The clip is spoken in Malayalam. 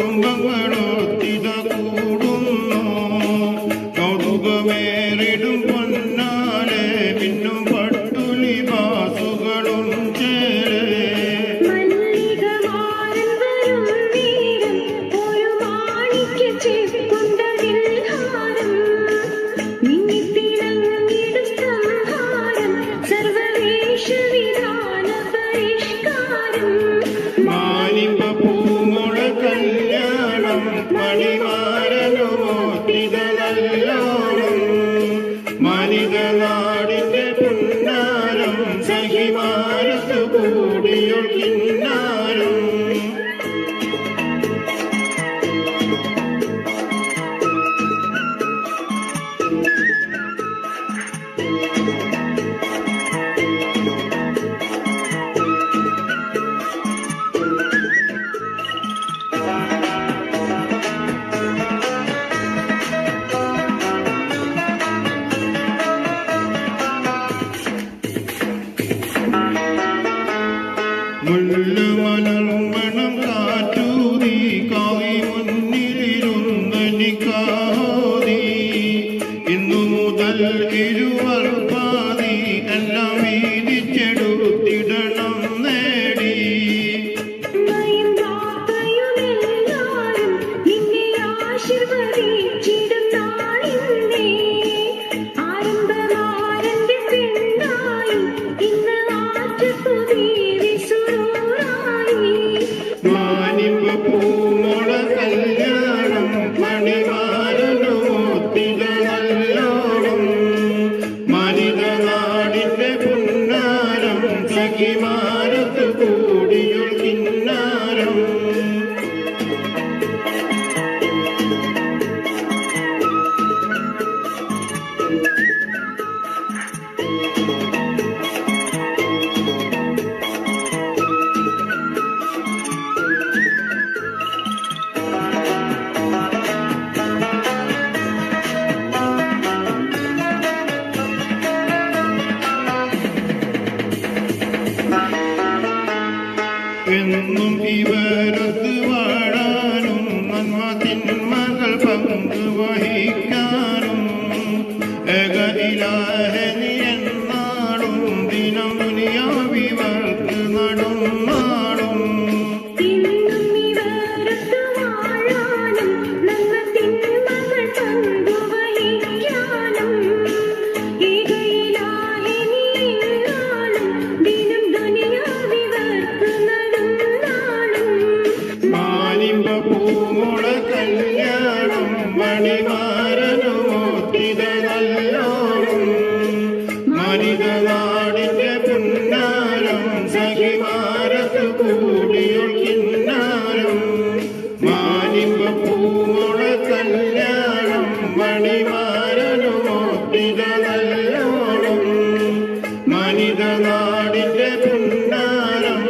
കുടുംബങ്ങളൊത്തിത കൂടുന്നു കൗതുകമേറിടും പൊന്നാലെ പിന്നു പട്ടുലി വാസുകളും ചേരേ ഒരു മാണിക്യ ചെപ്പുണ്ടതിൽ महिमा मोदी എന്നും ഇവരൊത്ത് വാഴാനും നന്മ തിന്മകൾ പങ്കു വഹിക്കാനും മരിതനാടിന്റെ പുന്നാരം സഹിമാരത്ത് കൂടിയൊൾ കിന്നാരം. മാലിമ്പ പൂമുള കല്യാണം മണിമാരനുമോട്ടിതല്ലോണം മനിതനാടിന്റെ പുന്നാരം